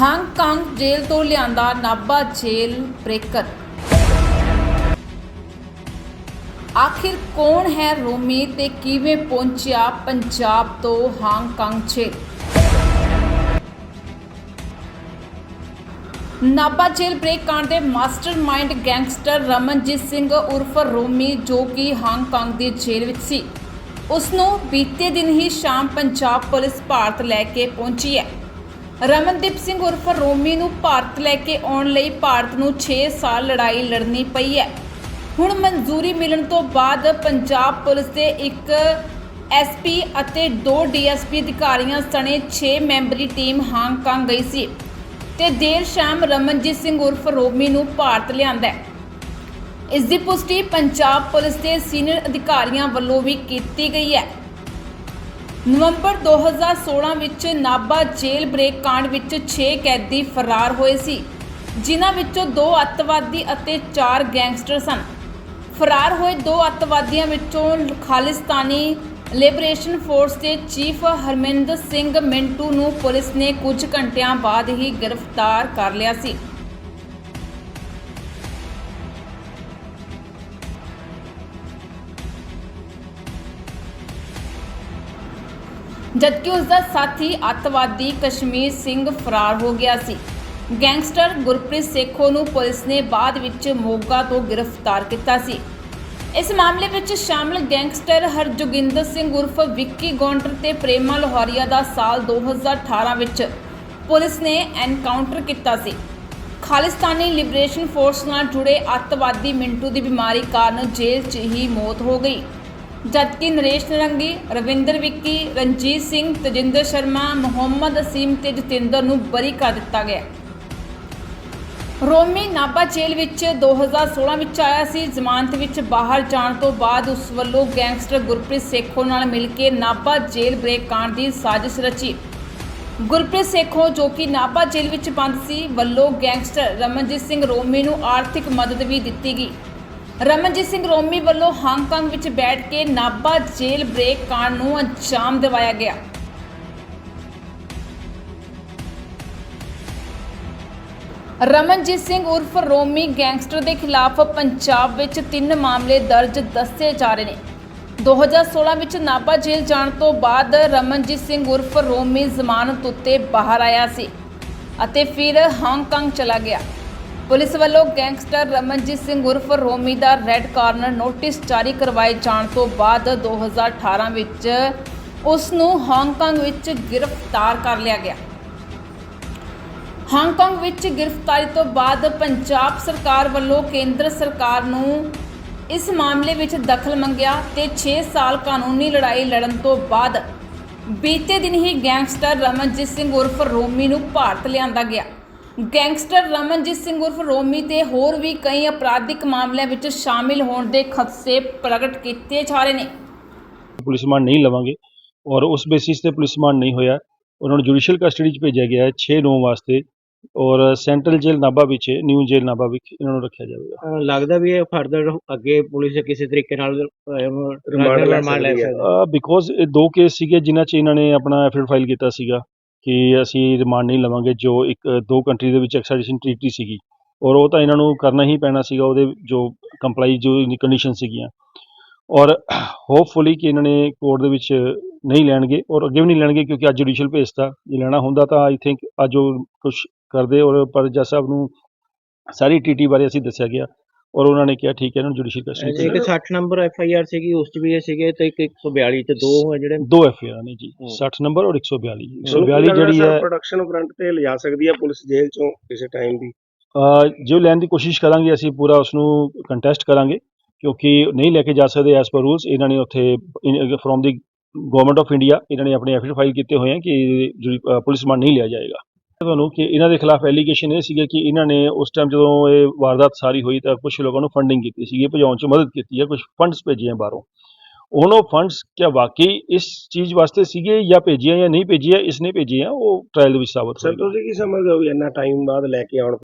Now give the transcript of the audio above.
Hong Kong ਜੇਲ੍ਹ ਤੋਂ ਲਿਆਂਦਾ ਨਾਭਾ ਜੇਲ੍ਹ breaker. ਆਖਿਰ ਕੌਣ ਹੈ ਰੋਮੀ ਤੇ ਕਿਵੇਂ ਪਹੁੰਚਿਆ ਪੰਜਾਬ ਤੋਂ Hong Kong jail? Nabha jail break ਕਾਂਡ ਦੇ ਮਾਸਟਰਮਾਈਂਡ ਗੈਂਗਸਟਰ ਰਮਨਜੀਤ ਸਿੰਘ ਉਰਫ ਰੋਮੀ ਜੋ ਕਿ ਹਾਂਗਕਾਂਗ ਦੀ ਜੇਲ੍ਹ ਵਿੱਚ ਸੀ। ਉਸ ਨੂੰ ਬੀਤੇ ਦਿਨ ਹੀ ਸ਼ਾਮ ਪੰਜਾਬ ਪੁਲਿਸ ਭਾਰਤ ਲੈ ਕੇ ਪਹੁੰਚੀ ਹੈ। ਰਮਨਦੀਪ ਸਿੰਘ ਉਰਫ ਰੋਮੀ ਨੂੰ ਭਾਰਤ ਲੈ ਕੇ ਆਉਣ ਲਈ ਭਾਰਤ ਨੂੰ 6 ਸਾਲ ਲੜਾਈ ਲੜਨੀ ਪਈ ਹੈ। ਹੁਣ ਮਨਜ਼ੂਰੀ ਮਿਲਣ ਤੋਂ ਬਾਅਦ ਪੰਜਾਬ ਪੁਲਿਸ ਦੇ ਇੱਕ ਐਸਪੀ ਅਤੇ ਦੋ ਡੀਐਸਪੀ ਅਧਿਕਾਰੀਆਂ ਸਣੇ 6 ਮੈਂਬਰੀ ਟੀਮ ਹਾਂਗਕਾਂਗ ਗਈ ਸੀ ਤੇ ਦੇਰ ਸ਼ਾਮ ਰਮਨਜੀਤ ਸਿੰਘ ਉਰਫ ਰੋਮੀ ਨੂੰ ਭਾਰਤ ਲਿਆਂਦਾ ਇਸ ਦੀ ਪੁਸ਼ਟੀ ਪੰਜਾਬ ਪੁਲਿਸ ਦੇ ਸੀਨੀਅਰ ਅਧਿਕਾਰੀਆਂ ਵੱਲੋਂ ਵੀ ਕੀਤੀ ਗਈ ਹੈ। ਨਵੰਬਰ 2016 ਵਿੱਚ ਨਾਭਾ ਜੇਲ੍ਹ ਬ੍ਰੇਕ ਕਾਂਡ ਵਿੱਚ 6 ਕੈਦੀ ਫਰਾਰ ਹੋਏ ਸੀ। ਜਿਨ੍ਹਾਂ ਵਿੱਚੋਂ ਦੋ ਅੱਤਵਾਦੀ ਅਤੇ 4 ਗੈਂਗਸਟਰ ਸਨ। ਫਰਾਰ ਹੋਏ ਦੋ ਅੱਤਵਾਦੀਆਂ ਵਿੱਚੋਂ ਖਾਲਿਸਤਾਨੀ ਲਿਬਰੇਸ਼ਨ ਫੋਰਸ ਦੇ ਚੀਫ ਹਰਮਿੰਦਰ ਸਿੰਘ ਮਿੰਟੂ ਨੂੰ ਪੁਲਿਸ ਨੇ ਕੁਝ ਘੰਟਿਆਂ ਬਾਅਦ ਹੀ ਗ੍ਰਿਫਤਾਰ ਕਰ ਲਿਆ ਸੀ। ਜਦਕਿ ਉਸ ਦਾ ਸਾਥੀ ਅੱਤਵਾਦੀ ਕਸ਼ਮੀਰ ਸਿੰਘ ਫਰਾਰ ਹੋ ਗਿਆ ਸੀ। ਗੈਂਗਸਟਰ ਗੁਰਪ੍ਰੀਤ ਸੇਖੋ ਨੂੰ ਪੁਲਿਸ ਨੇ ਬਾਅਦ ਵਿੱਚ ਮੋਗਾ ਤੋਂ ਗ੍ਰਿਫਤਾਰ ਕੀਤਾ ਸੀ। ਇਸ ਮਾਮਲੇ ਵਿੱਚ ਸ਼ਾਮਲ ਗੈਂਗਸਟਰ ਹਰਜੋਗਿੰਦਰ ਸਿੰਘ ਉਰਫ ਵਿੱਕੀ ਗੌਂਟਰ ਤੇ ਪ੍ਰੇਮਾ ਲੋਹਾਰੀਆ ਦਾ ਸਾਲ 2018 ਵਿੱਚ ਪੁਲਿਸ ਨੇ ਐਨਕਾਊਂਟਰ ਕੀਤਾ ਸੀ। ਖਾਲਿਸਤਾਨੀ ਲਿਬਰੇਸ਼ਨ ਫੋਰਸ ਨਾਲ ਜੁੜੇ ਅੱਤਵਾਦੀ ਮਿੰਟੂ ਦੀ ਬਿਮਾਰੀ ਕਾਰਨ ਜੇਲ੍ਹ 'ਚ ਹੀ ਮੌਤ ਹੋ ਗਈ। ਜਦਕਿ ਨਰੇਸ਼ ਨਰੰਗੀ, ਰਵਿੰਦਰ ਵਿੱਕੀ, ਰਣਜੀਤ ਸਿੰਘ, ਤਜਿੰਦਰ ਸ਼ਰਮਾ, ਮੁਹੰਮਦ ਅਸੀਮ ਤੇ ਜਤਿੰਦਰ ਨੂੰ ਬਰੀ ਕਰ ਦਿੱਤਾ ਗਿਆ। ਰੋਮੀ ਨਾਭਾ ਜੇਲ੍ਹ ਵਿੱਚ 2016 ਵਿੱਚ ਆਇਆ ਸੀ। ਜ਼ਮਾਨਤ ਵਿੱਚ ਬਾਹਰ ਜਾਣ ਤੋਂ ਬਾਅਦ ਉਸ ਵੱਲੋਂ ਗੈਂਗਸਟਰ ਗੁਰਪ੍ਰੀਤ ਸੇਖੋ ਨਾਲ ਮਿਲ ਕੇ ਨਾਭਾ ਜੇਲ੍ਹ ਬ੍ਰੇਕ ਕਾਂਡ ਦੀ ਸਾਜ਼ਿਸ਼ ਰਚੀ। ਗੁਰਪ੍ਰੀਤ ਸੇਖੋ, ਜੋ ਕਿ ਨਾਭਾ ਜੇਲ੍ਹ ਵਿੱਚ ਬੰਦ ਸੀ, ਵੱਲੋਂ ਗੈਂਗਸਟਰ ਰਮਨਜੀਤ ਸਿੰਘ ਰੋਮੀ ਨੂੰ ਆਰਥਿਕ ਮਦਦ ਵੀ ਦਿੱਤੀ ਗਈ। ਰਮਨਜੀਤ ਸਿੰਘ ਰੋਮੀ ਵੱਲੋਂ ਹਾਂਗਕਾਂਗ ਵਿੱਚ ਬੈਠ ਕੇ ਨਾਭਾ ਜੇਲ੍ਹ ਬ੍ਰੇਕ ਕਾਂਡ ਨੂੰ ਅੰਜਾਮ ਦਿਵਾਇਆ ਗਿਆ। ਰਮਨਜੀਤ ਸਿੰਘ ਉਰਫ ਰੋਮੀ ਗੈਂਗਸਟਰ ਦੇ ਖਿਲਾਫ ਪੰਜਾਬ ਵਿੱਚ ਤਿੰਨ ਮਾਮਲੇ ਦਰਜ ਦੱਸੇ ਜਾ ਰਹੇ ਨੇ। 2016 ਵਿੱਚ ਨਾਭਾ ਜੇਲ੍ਹ ਜਾਣ ਤੋਂ ਬਾਅਦ ਰਮਨਜੀਤ ਸਿੰਘ ਉਰਫ ਰੋਮੀ ਜ਼ਮਾਨਤ ਉੱਤੇ ਬਾਹਰ ਆਇਆ ਸੀ ਅਤੇ ਫਿਰ ਹਾਂਗਕਾਂਗ ਚਲਾ ਗਿਆ। ਪੁਲਿਸ ਵੱਲੋਂ ਗੈਂਗਸਟਰ ਰਮਨਜੀਤ ਸਿੰਘ ਉਰਫ ਰੋਮੀ ਦਾ ਰੈੱਡ ਕਾਰਨਰ ਨੋਟਿਸ ਜਾਰੀ ਕਰਵਾਏ ਜਾਣ ਤੋਂ ਬਾਅਦ 2018 ਵਿੱਚ ਉਸ ਨੂੰ ਹਾਂਗਕਾਂਗ ਵਿੱਚ ਗ੍ਰਿਫਤਾਰ ਕਰ ਲਿਆ ਗਿਆ। ਹਾਂਗਕਾਂਗ ਵਿੱਚ ਗ੍ਰਿਫਤਾਰੀ ਤੋਂ ਬਾਅਦ ਪੰਜਾਬ ਸਰਕਾਰ ਵੱਲੋਂ ਕੇਂਦਰ ਸਰਕਾਰ ਨੂੰ ਇਸ ਮਾਮਲੇ ਵਿੱਚ ਦਖਲ ਮੰਗਿਆ ਤੇ 6 ਸਾਲ ਕਾਨੂੰਨੀ ਲੜਾਈ ਲੜਨ ਤੋਂ ਬਾਅਦ ਬੀਤੇ ਦਿਨ ਹੀ ਗੈਂਗਸਟਰ ਰਮਨਜੀਤ ਸਿੰਘ ਉਰਫ ਰੋਮੀ ਨੂੰ ਭਾਰਤ ਲਿਆਂਦਾ ਗਿਆ। ਗੈਂਗਸਟਰ ਰਮਨਜੀਤ ਸਿੰਘ ਉਰਫ ਰੋਮੀ ਤੇ ਹੋਰ ਵੀ ਕਈ ਅਪਰਾਧਿਕ ਮਾਮਲਿਆਂ ਵਿੱਚ ਸ਼ਾਮਿਲ ਹੋਣ ਦੇ ਖਦਸ਼ੇ ਪ੍ਰਗਟ ਕੀਤੇ ਜਾ ਰਹੇ ਨੇ। ਪੁਲਿਸ ਰਿਮਾਂਡ ਨਹੀਂ ਲਵਾਂਗੇ ਔਰ ਉਸ ਬੇਸਿਸ ਤੇ ਪੁਲਿਸ ਰਿਮਾਂਡ ਨਹੀਂ ਹੋਇਆ। ਉਹਨਾਂ ਨੂੰ ਜੁਡੀਸ਼ੀਅਲ ਕਸਟਡੀ 'ਚ ਭੇਜਿਆ ਗਿਆ ਹੈ 6 ਨੌਂ ਵਾਸਤੇ ਔਰ ਸੈਂਟਰਲ ਜੇਲ੍ਹ ਨਾਭਾ ਵਿੱਚ ਨਿਊ ਜੇਲ੍ਹ ਨਾਭਾ ਵਿੱਚ ਇਹਨਾਂ ਨੂੰ ਰੱਖਿਆ ਜਾਵੇਗਾ। ਲੱਗਦਾ ਵੀ ਇਹ ਫਰਦਰ ਅੱਗੇ ਪੁਲਿਸ ਕਿਸੇ ਤਰੀਕੇ ਨਾਲ ਰਿਮਾਂਡ ਲੈ ਹੈ। ਸਕਦੀ ਬਿਕੋਜ਼ ਇਹ ਦੋ ਕੇਸ ਸੀਗੇ ਜਿਨ੍ਹਾਂ 'ਚ ਇਹਨਾਂ ਨੇ ਆਪਣਾ ਐਫਿਡ ਫਾਈਲ ਕੀਤਾ ਸੀਗਾ। ਕਿ ਅਸੀਂ ਰਿਮਾਂਡ ਨਹੀਂ ਲਵਾਂਗੇ, ਜੋ ਇੱਕ, ਦੋ ਕੰਟਰੀ ਦੇ ਵਿੱਚ ਐਕਸਟ੍ਰੈਡੀਸ਼ਨ ਟ੍ਰੀਟੀ ਸੀਗੀ, ਔਰ ਉਹ ਤਾਂ ਇਹਨਾਂ ਨੂੰ ਕਰਨਾ ਹੀ ਪੈਣਾ ਸੀਗਾ, ਉਹਦੇ ਜੋ ਕੰਪਲਾਈ ਜੋ ਕੰਡੀਸ਼ਨ ਸੀਗੀਆਂ। ਔਰ ਹੋਪਫੁਲੀ ਕਿ ਇਹਨਾਂ ਨੇ ਕੋਰਟ ਦੇ ਵਿੱਚ ਨਹੀਂ ਲੈਣਗੇ, ਔਰ ਅੱਗੇ ਵੀ ਨਹੀਂ ਲੈਣਗੇ, ਕਿਉਂਕਿ ਅੱਜ ਜੁਡੀਸ਼ੀਅਲ ਭੇਜਤਾ ਜੇ ਲੈਣਾ ਹੁੰਦਾ ਤਾਂ ਆਈ ਥਿੰਕ ਅੱਜ ਉਹ ਕੁਝ ਕਰਦੇ, ਔਰ ਪਰ ਜੱਜ ਸਾਹਿਬ ਨੂੰ ਸਾਰੀ ਟੀਟੀ ਬਾਰੇ ਅਸੀਂ ਦੱਸਿਆ ਗਿਆ। ਔਰ ਉਹਨਾਂ ਨੇ ਕਿਹਾ ਠੀਕ ਹੈ ਇਹਨਾਂ ਨੂੰ ਜੁਡੀਸ਼ੀਅਲ ਕਸਟਡੀ ਇੱਕ 60 ਨੰਬਰ ਐਫ ਆਈ ਆਰ ਸੀਗੀ ਉਸ ਚ ਵੀ ਇਹ ਸੀਗੇ ਤੇ ਇੱਕ 142 ਤੇ ਦੋ ਹੈ ਜਿਹੜੇ। ਦੋ ਐਫ ਆਰ ਨੇ ਜੀ ਹੂੰ। 60 ਨੰਬਰ ਔਰ 142 142 ਜਿਹੜੀ ਹੈ ਪ੍ਰੋਡਕਸ਼ਨ ਫਰੰਟ ਤੇ ਲਿਜਾ ਸਕਦੀ ਹੈ ਪੁਲਿਸ ਜੇਲ੍ਹ ਚੋਂ ਕਿਸੇ ਟਾਈਮ ਵੀ ਅਹ ਜੋ ਲੈਣ ਦੀ ਕੋਸ਼ਿਸ਼ ਕਰਾਂਗੇ ਅਸੀਂ ਪੂਰਾ ਉਸ ਨੂੰ ਕੰਟੈਸਟ ਕਰਾਂਗੇ ਕਿਉਂਕਿ ਨਹੀਂ ਲੈ ਕੇ ਜਾ ਸਕਦੇ ਐਸ ਪਰ ਰੂਲਸ ਇਹਨਾਂ ਨੇ ਉੱਥੇ from the government of India ਇਹਨਾਂ ਨੇ ਆਪਣੇ ਐਫਿਡ ਫਾਈਲ ਕੀਤੇ ਹੋਏ ਹਨ ਕਿ ਪੁਲਿਸ ਰਿਮਾਂਡ ਨਹੀਂ ਲਿਆ ਜਾਏਗਾ। ਤੁਹਾਨੂੰ ਕਿ ਇਹਨਾਂ ਦੇ ਖਿਲਾਫ ਐਲੀਗੇਸ਼ਨ ਇਹ ਸੀਗਾ ਕਿ ਇਹਨਾਂ ਨੇ ਉਸ ਟਾਈਮ ਜਦੋਂ ਇਹ ਵਾਰਦਾਤ ਸਾਰੀ ਹੋਈ ਤਾਂ ਕੁਝ ਲੋਕਾਂ ਨੂੰ ਫੰਡਿੰਗ ਕੀਤੀ ਸੀਗੀ ਭਜਾਉਣ 'ਚ ਮਦਦ ਕੀਤੀ ਹੈ ਕੁਝ ਫੰਡਸ ਭੇਜੇ ਹੈ ਬਾਹਰੋਂ। ਹੁਣ ਉਹ ਫੰਡਸ ਕਿਆ ਵਾਕਈ ਇਸ ਚੀਜ਼ ਵਾਸਤੇ ਸੀਗੇ ਜਾਂ ਭੇਜੇ ਜਾਂ ਨਹੀਂ ਭੇਜੇ ਇਸ ਨੇ ਭੇਜੇ ਹੈ ਉਹ ਟ੍ਰਾਇਲ ਦੇ ਵਿੱਚ ਸਾਬਤ ਸਰ ਹੋਏਗਾ। ਤੁਸੀਂ ਕੀ ਸਮਝਦੇ ਹੋ ਵੀ ਇੰਨਾ ਟਾਈਮ ਬਾਅਦ ਲੈ ਕੇ ਆਉਣ